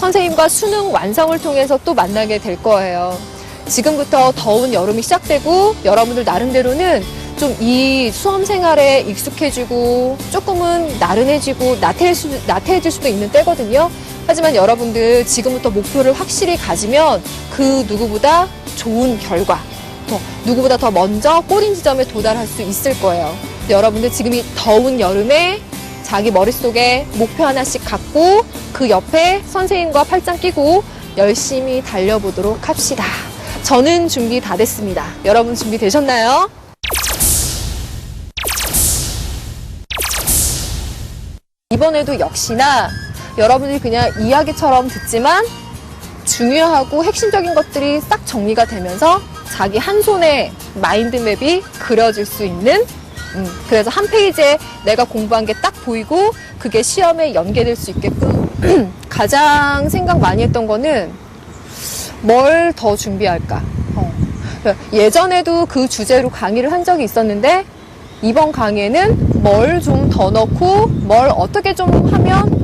선생님과 수능 완성을 통해서 또 만나게 될 거예요. 지금부터 더운 여름이 시작되고 여러분들 나름대로는 좀 이 수험 생활에 익숙해지고 조금은 나른해지고 나태해질, 수, 나태해질 수도 있는 때거든요. 하지만 여러분들 지금부터 목표를 확실히 가지면 그 누구보다 좋은 결과, 더 누구보다 더 먼저 꼬린 지점에 도달할 수 있을 거예요. 여러분들 지금 이 더운 여름에 자기 머릿속에 목표 하나씩 갖고 그 옆에 선생님과 팔짱 끼고 열심히 달려보도록 합시다. 저는 준비 다 됐습니다. 여러분 준비 되셨나요? 이번에도 역시나 여러분이 그냥 이야기처럼 듣지만 중요하고 핵심적인 것들이 싹 정리가 되면서 자기 한 손에 마인드맵이 그려질 수 있는 음, 그래서 한 페이지에 내가 공부한 게 딱 보이고 그게 시험에 연계될 수 있게끔 가장 생각 많이 했던 거는 뭘 더 준비할까 어. 예전에도 그 주제로 강의를 한 적이 있었는데 이번 강의에는 뭘 좀 더 넣고 뭘 어떻게 좀 하면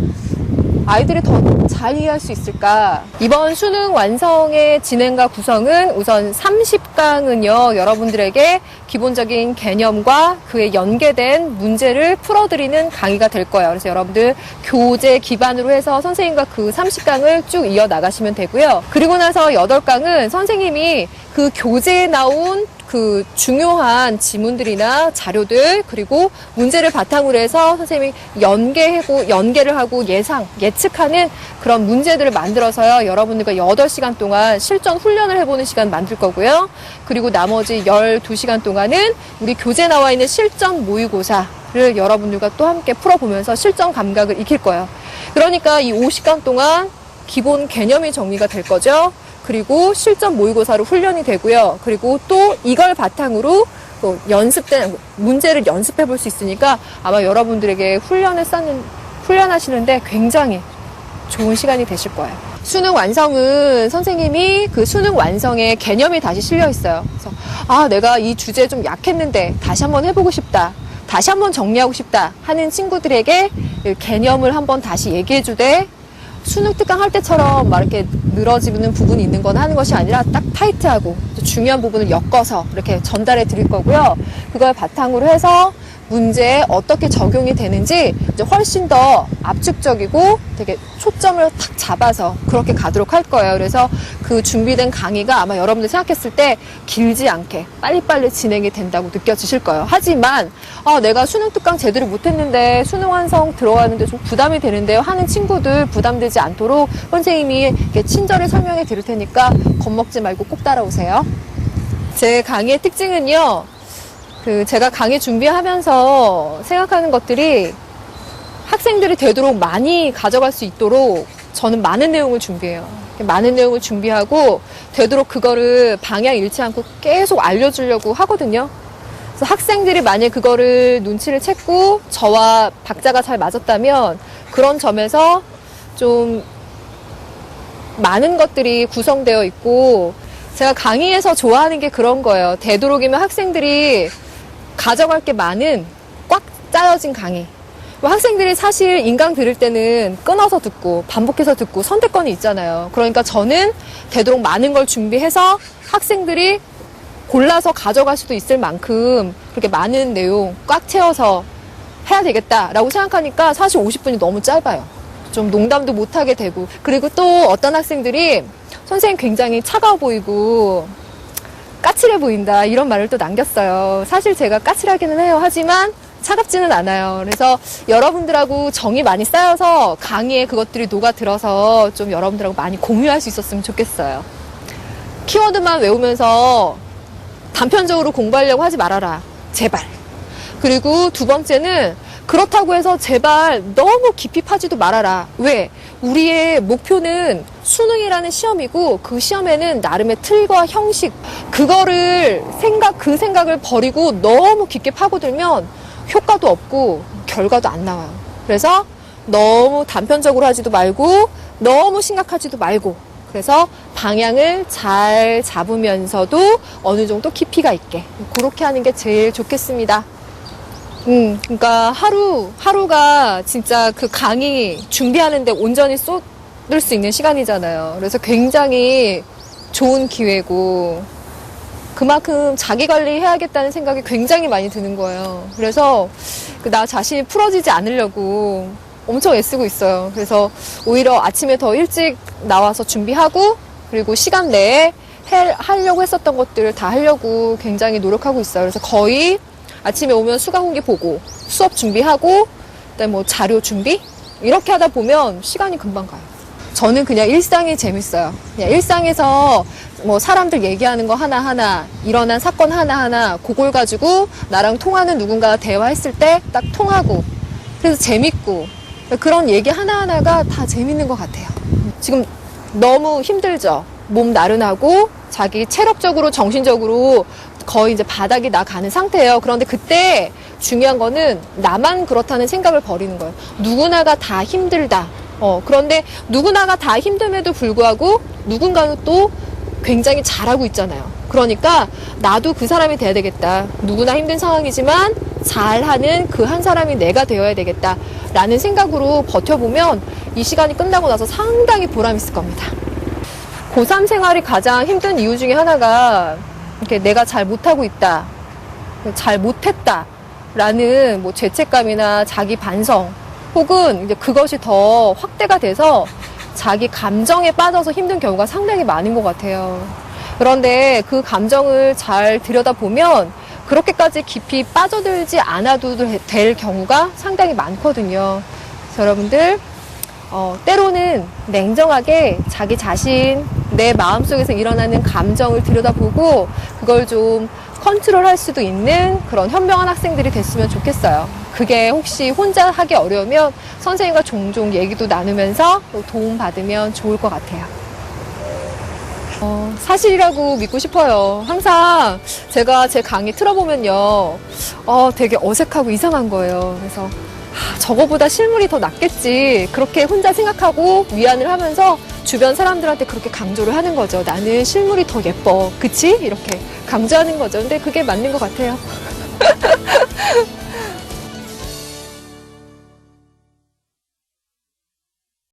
아이들이 더 잘 이해할 수 있을까? 이번 수능 완성의 진행과 구성은 우선 30강은요, 여러분들에게 기본적인 개념과 그에 연계된 문제를 풀어드리는 강의가 될 거예요. 그래서 여러분들 교재 기반으로 해서 선생님과 그 30강을 쭉 이어 나가시면 되고요. 그리고 나서 8강은 선생님이 그 교재에 나온 그 중요한 지문들이나 자료들 그리고 문제를 바탕으로 해서 선생님이 연계하고 연계를 하고 예상 예측하는 그런 문제들을 만들어서요. 여러분들과 8시간 동안 실전 훈련을 해보는 시간 만들 거고요. 그리고 나머지 12시간 동안은 우리 교재 나와 있는 실전 모의고사 를 여러분들과 또 함께 풀어보면서 실전 감각을 익힐 거예요. 그러니까 이 50강 동안 기본 개념이 정리가 될 거죠 그리고 실전 모의고사로 훈련이 되고요. 그리고 또 이걸 바탕으로 또 연습된 문제를 연습해 볼 수 있으니까 아마 여러분들에게 훈련을 쌓는 훈련하시는데 굉장히 좋은 시간이 되실 거예요. 수능 완성은 선생님이 그 수능 완성의 개념이 다시 실려 있어요. 그래서 아 내가 이 주제에 좀 약했는데 다시 한번 해보고 싶다. 다시 한번 정리하고 싶다 하는 친구들에게 그 개념을 한번 다시 얘기해 주되 수능 특강 할 때처럼 막 이렇게 늘어지는 부분이 있는 건 하는 것이 아니라 딱 타이트하고 중요한 부분을 엮어서 이렇게 전달해 드릴 거고요. 그걸 바탕으로 해서 문제에 어떻게 적용이 되는지 이제 훨씬 더 압축적이고 되게 초점을 탁 잡아서 그렇게 가도록 할 거예요. 그래서 그 준비된 강의가 아마 여러분들 생각했을 때 길지 않게 빨리빨리 진행이 된다고 느껴지실 거예요. 하지만 아, 내가 수능 특강 제대로 못했는데 수능 완성 들어가는데 좀 부담이 되는데요 하는 친구들 부담되지 않도록 선생님이 친절히 설명해 드릴 테니까 겁먹지 말고 꼭 따라오세요. 제 강의의 특징은요. 그 제가 강의 준비하면서 생각하는 것들이 학생들이 되도록 많이 가져갈 수 있도록 저는 많은 내용을 준비해요. 많은 내용을 준비하고 되도록 그거를 방향 잃지 않고 계속 알려주려고 하거든요. 그래서 학생들이 만약 그거를 눈치를 챘고 저와 박자가 잘 맞았다면 그런 점에서 좀 많은 것들이 구성되어 있고 제가 강의에서 좋아하는 게 그런 거예요. 되도록이면 학생들이 가져갈 게 많은 꽉 짜여진 강의. 뭐 학생들이 사실 인강 들을 때는 끊어서 듣고 반복해서 듣고 선택권이 있잖아요. 그러니까 저는 되도록 많은 걸 준비해서 학생들이 골라서 가져갈 수도 있을 만큼 그렇게 많은 내용 꽉 채워서 해야 되겠다라고 생각하니까 사실 50분이 너무 짧아요. 좀 농담도 못하게 되고 그리고 또 어떤 학생들이 선생님 굉장히 차가워 보이고 까칠해 보인다 이런 말을 또 남겼어요. 사실 제가 까칠하기는 해요. 하지만 차갑지는 않아요. 그래서 여러분들하고 정이 많이 쌓여서 강의에 그것들이 녹아들어서 좀 여러분들하고 많이 공유할 수 있었으면 좋겠어요. 키워드만 외우면서 단편적으로 공부하려고 하지 말아라. 제발. 그리고 두 번째는 그렇다고 해서 제발 너무 깊이 파지도 말아라. 왜? 우리의 목표는 수능이라는 시험이고 그 시험에는 나름의 틀과 형식 그거를 생각 그 생각을 버리고 너무 깊게 파고들면 효과도 없고 결과도 안 나와요. 그래서 너무 단편적으로 하지도 말고 너무 심각하지도 말고 그래서 방향을 잘 잡으면서도 어느 정도 깊이가 있게 그렇게 하는 게 제일 좋겠습니다. 음, 그러니까 하루 하루가 진짜 그 강의 준비하는데 온전히 쏟 얻을 수 있는 시간이잖아요. 그래서 굉장히 좋은 기회고 그만큼 자기 관리해야겠다는 생각이 굉장히 많이 드는 거예요. 그래서 그나 자신이 풀어지지 않으려고 엄청 애쓰고 있어요. 그래서 오히려 아침에 더 일찍 나와서 준비하고 그리고 시간 내에 해- 하려고 했었던 것들을 다 하려고 굉장히 노력하고 있어요. 그래서 거의 아침에 오면 수강 공개 보고 수업 준비하고 그다음에 뭐 자료 준비 이렇게 하다 보면 시간이 금방 가요. 저는 그냥 일상이 재밌어요. 그냥 일상에서 뭐 사람들 얘기하는 거 하나하나, 일어난 사건 하나하나, 그걸 가지고 나랑 통하는 누군가가 대화했을 때 딱 통하고, 그래서 재밌고, 그런 얘기 하나하나가 다 재밌는 것 같아요. 지금 너무 힘들죠? 몸 나른하고, 자기 체력적으로, 정신적으로 거의 이제 바닥이 나가는 상태예요. 그런데 그때 중요한 거는 나만 그렇다는 생각을 버리는 거예요. 누구나가 다 힘들다. 어, 그런데 누구나가 다 힘듦에도 불구하고 누군가는 또 굉장히 잘하고 있잖아요. 그러니까 나도 그 사람이 돼야 되겠다. 누구나 힘든 상황이지만 잘하는 그 한 사람이 내가 되어야 되겠다. 라는 생각으로 버텨보면 이 시간이 끝나고 나서 상당히 보람 있을 겁니다. 고3 생활이 가장 힘든 이유 중에 하나가 이렇게 내가 잘 못하고 있다. 잘 못했다. 라는 뭐 죄책감이나 자기 반성 혹은 이제 그것이 더 확대가 돼서 자기 감정에 빠져서 힘든 경우가 상당히 많은 것 같아요. 그런데 그 감정을 잘 들여다보면 그렇게까지 깊이 빠져들지 않아도 될 경우가 상당히 많거든요. 여러분들, 어, 때로는 냉정하게 자기 자신, 내 마음속에서 일어나는 감정을 들여다보고 그걸 좀 컨트롤 할 수도 있는 그런 현명한 학생들이 됐으면 좋겠어요. 그게 혹시 혼자 하기 어려우면 선생님과 종종 얘기도 나누면서 또 도움 받으면 좋을 것 같아요. 어, 사실이라고 믿고 싶어요. 항상 제가 제 강의 틀어보면요. 어, 되게 어색하고 이상한 거예요. 그래서 아, 저거보다 실물이 더 낫겠지. 그렇게 혼자 생각하고 위안을 하면서 주변 사람들한테 그렇게 강조를 하는 거죠. 나는 실물이 더 예뻐. 그치? 이렇게 강조하는 거죠. 근데 그게 맞는 것 같아요.